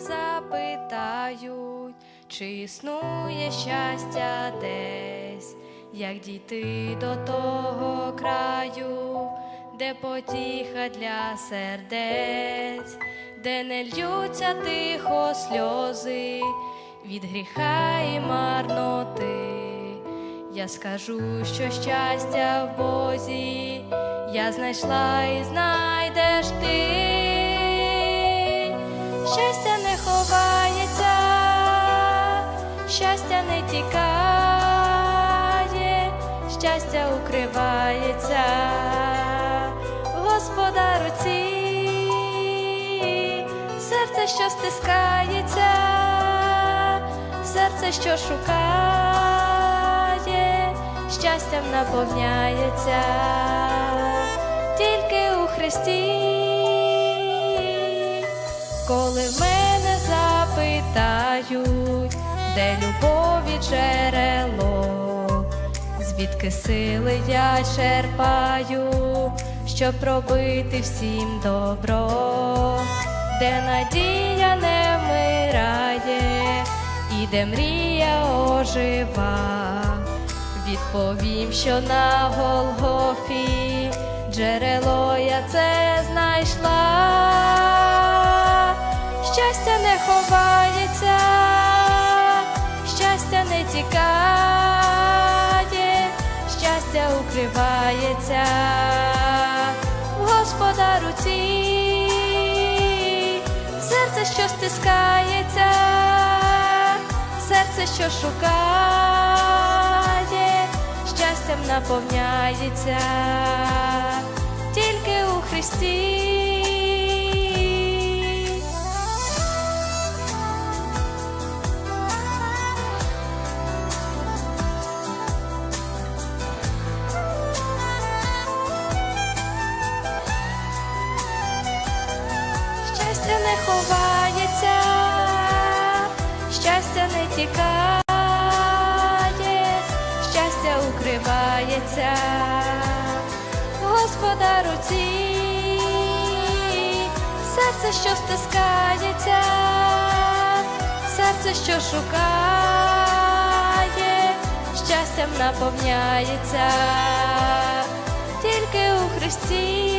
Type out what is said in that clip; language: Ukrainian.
запитають, чи існує щастя десь, як дійти до того краю, де потіха для сердець, де не льються тихо сльози від гріха і марноти. Я скажу, що щастя в Бозі я знайшла і знайдеш ти. Щастя не ховається, щастя не тікає, щастя укривається Господа руці, серце, що стискається, серце, що шукає, щастям наповняється тільки у Христі. Коли мене запитають, де любові джерело, звідки сили я черпаю, щоб робити всім добро, де надія не вмирає, і де мрія ожива, відповім, що на Голгофі джерело я це знайшла. Щастя не ховається, щастя не тікає, щастя укривається Господа руці, серце, що стискається, серце, що шукає, щастям наповняється тільки у Христі. Ховається, щастя не тікає, щастя укривається Господа руці, серце, що стискається, серце, що шукає, щастям наповняється тільки у Христі.